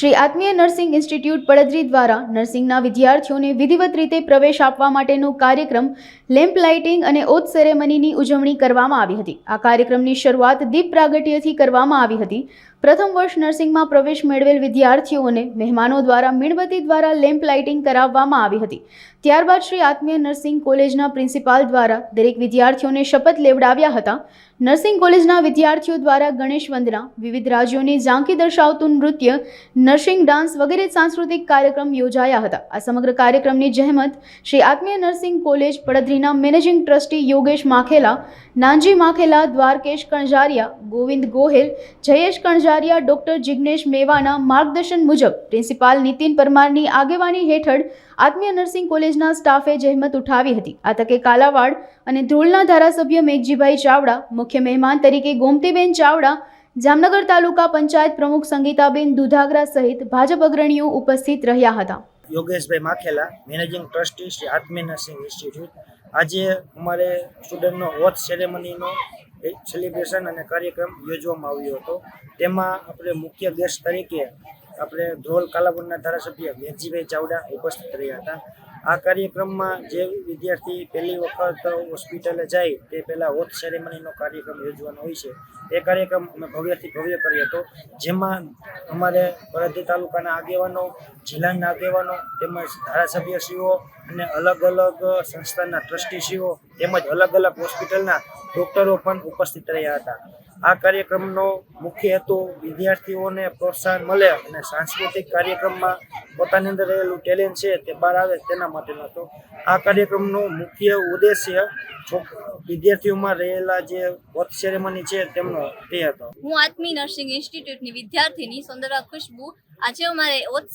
Shri Atmiya nursing institute પડદરી દ્વારા નર્સિંગના વિદ્યાર્થીઓને વિધિવત રીતે પ્રવેશ આપવા માટેનો કાર્યક્રમ લેમ્પ લાઇટિંગ અને ઓથ સેરેમનીની ઉજવણી કરવામાં આવી હતી. આ કાર્યક્રમની શરૂઆત દીપ પ્રાગટ્યથી કરવામાં આવી હતી. પ્રથમ વર્ષ નર્સિંગમાં પ્રવેશ મેળવેલ વિદ્યાર્થીઓને મહેમાનો દ્વારા મીણબત્તી દ્વારા લેમ્પ લાઇટિંગ કરાવવામાં આવી હતી. ત્યારબાદ શ્રી આત્મીય નર્સિંગ કોલેજના પ્રિન્સિપાલ દ્વારા દરેક વિદ્યાર્થીઓને શપથ લેવડાવ્યા હતા. નર્સિંગ કોલેજના વિદ્યાર્થીઓ દ્વારા ગણેશ વંદના, વિવિધ રાજ્યોની ઝાંકી દર્શાવતું નૃત્ય નર્સિંગ, ડાન્સ વગેરે સાંસ્કૃતિક કાર્યક્રમ યોજાયા હતા. આ સમગ્ર કાર્યક્રમની જહેમત Shri Atmiya nursing college પડદરીના managing trustee Yogesh Makhela, Nanji Makhela, Dwarkesh Kanzariya Govind Gohel, Jayesh Kanzariya doctor Jignesh મેવાના માર્ગદર્શન મુજબ પ્રિન્સિપાલ નીતિન પરમારની આગેવાની હેઠળ આત્મીય નર્સિંગ કોલેજના સ્ટાફે જહેમત ઉઠાવી હતી. આ તકે કાલાવાડ અને ધ્રોલના ધારાસભ્ય મેઘજીભાઈ ચાવડા, મુખ્ય મહેમાન તરીકે ગોમતીબેન ચાવડા જામનગર તાલુકા પંચાયત પ્રમુખ સંગીતાબેન દુધાગરા સહિત ભાજપ અગ્રણીઓ ઉપસ્થિત રહ્યા હતા. Yogeshbhai Makhela, managing trustee Shri Atmiya nursing institute. આજે અમારે સ્ટુડન્ટનો ઓથ સેરેમનીનો સેલિબ્રેશન અને કાર્યક્રમ યોજવામાં આવ્યો હતો. તેમાં આપણે મુખ્ય ગેસ્ટ તરીકે આપણે ધ્રોલ કાલાપુરના ધારાસભ્ય મેઘજીભાઈ ચાવડા ઉપસ્થિત રહ્યા હતા. આ કાર્યક્રમમાં જે વિદ્યાર્થી પહેલી વખત હોસ્પિટલે જાય તે પહેલાં હોથ સેરેમનીનો કાર્યક્રમ યોજવાનો હોય છે. એ કાર્યક્રમ અમે ભવ્યથી ભવ્ય કર્યો હતો જેમાં અમારે બરદી તાલુકાના આગેવાનો, જિલ્લાના આગેવાનો, તેમજ ધારાસભ્યશ્રીઓ અને અલગ અલગ સંસ્થાના ટ્રસ્ટીશ્રીઓ તેમજ અલગ અલગ હોસ્પિટલના ડૉક્ટરો પણ ઉપસ્થિત રહ્યા હતા. આ કાર્યક્રમનો મુખ્ય હેતુ વિદ્યાર્થીઓને પ્રોત્સાહન મળે અને સાંસ્કૃતિક કાર્યક્રમમાં પોતાની અંદર રહેલું ટેલેન્ટ છે તે બહાર આવે તેના માટેનો હતો. આ કાર્યક્રમનો મુખ્ય ઉદ્દેશ્ય વિદ્યાર્થીઓમાં રહેલા જે વોથ સેરેમની છે તેમનો તે હતો. હું આત્મી નર્સિંગ ઇન્સ્ટિટ્યૂટની વિદ્યાર્થીની સુંદરા ખુશ્બુ. આજે અમારે ઓથ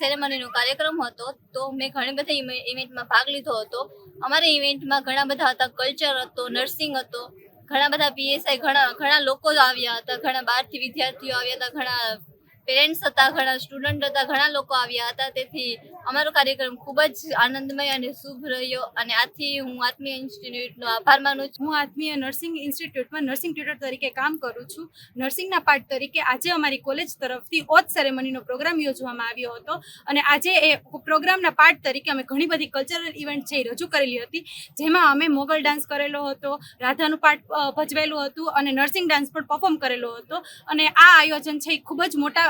સેરેમનીનો કાર્યક્રમ હતો તો મેં ઘણી બધી ઇવેન્ટમાં ભાગ લીધો હતો. અમારે ઇવેન્ટમાં ઘણા બધા હતા. કલ્ચર હતો નર્સિંગ હતો. ઘણા બધા પીએસઆઈ ઘણા ઘણા લોકો આવ્યા હતા. ઘણા બહારથી વિદ્યાર્થીઓ આવ્યા હતા. ઘણા પેરેન્ટ્સ હતા ઘણા, સ્ટુડન્ટ હતા, ઘણા લોકો આવ્યા હતા. તેથી અમારો કાર્યક્રમ ખૂબ જ આનંદમય અને શુભ રહ્યો અને આથી હું આત્મીય ઇન્સ્ટિટ્યૂટનો આભાર માનું છું. હું આત્મીય નર્સિંગ ઇન્સ્ટિટ્યૂટમાં નર્સિંગ ટ્યુટર તરીકે કામ કરું છું. નર્સિંગના પાઠ તરીકે આજે અમારી કોલેજ તરફથી ઓથ સેરેમનીનો પ્રોગ્રામ યોજવામાં આવ્યો હતો અને આજે એ પ્રોગ્રામના પાર્ટ તરીકે અમે ઘણી બધી કલ્ચરલ ઇવેન્ટ છે રજૂ કરેલી હતી, જેમાં અમે મોગલ ડાન્સ કરેલો હતો, રાધાનું પાઠ ભજવેલું હતું અને નર્સિંગ ડાન્સ પણ પરફોર્મ કરેલો હતો. અને આ આયોજન છે એ ખૂબ જ મોટા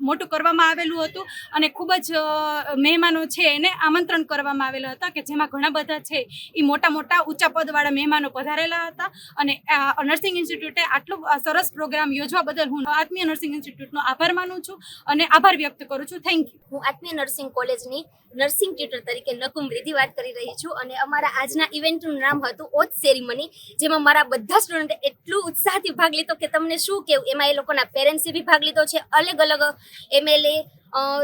મોટું કરવામાં આવેલું હતું અને ખૂબ જ મહેમાનો છે એને આમંત્રણ કરવામાં આવેલા હતા કે જેમાં ઘણા બધા છે એ મોટા મોટા ઊંચા પદવાળા મહેમાનો પધારેલા હતા અને નર્સિંગ ઇન્સ્ટિટ્યૂટે આટલો સરસ પ્રોગ્રામ યોજવા બદલ હું આત્મીય નર્સિંગ ઇન્સ્ટિટ્યૂટનો આભાર માનું છું અને આભાર વ્યક્ત કરું છું. થેન્ક યુ હું આત્મીય નર્સિંગ કોલેજની નર્સિંગ ટ્યુટર તરીકે નકુમ રિધિ વાત કરી રહી છું અને અમારા આજના ઇવેન્ટનું નામ હતું ઓથ સેરેમની, જેમાં મારા બધા સ્ટુડન્ટે એટલું ઉત્સાહથી ભાગ લીધો કે તમને શું કહેવું એમાં એ લોકોના પેરેન્ટ્સે બી ભાગ લીધો છે, અલગ અલગ એમએલએ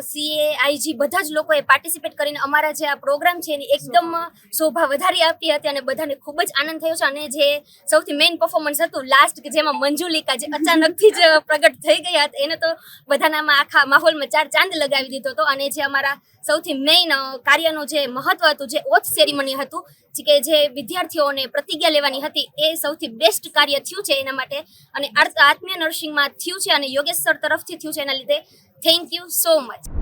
સીએ આઈજી બધા જ લોકોએ પાર્ટિસિપેટ કરીને અમારા જે આ પ્રોગ્રામ છે એની એકદમ શોભા વધારી આપી હતી અને બધાને ખૂબ જ આનંદ થયો છે. અને જે સૌથી મેઇન પરફોર્મન્સ હતું લાસ્ટ કે જેમાં મંજુલિકા જે અચાનકથી જ પ્રગટ થઈ ગયા હતા, એને તો બધાનામાં આખા માહોલમાં ચાર ચાંદ લગાવી દીધો હતો. અને જે અમારા સૌથી મેઇન કાર્યનું જે મહત્વ હતું, જે ઓથ સેરેમની હતું કે જે વિદ્યાર્થીઓને પ્રતિજ્ઞા લેવાની હતી, એ સૌથી બેસ્ટ કાર્ય થયું છે એના માટે. અને આત્મીય નર્સિંગમાં થયું છે અને યોગેશ સર તરફથી થયું છે એના લીધે થેન્ક યુ સો મચ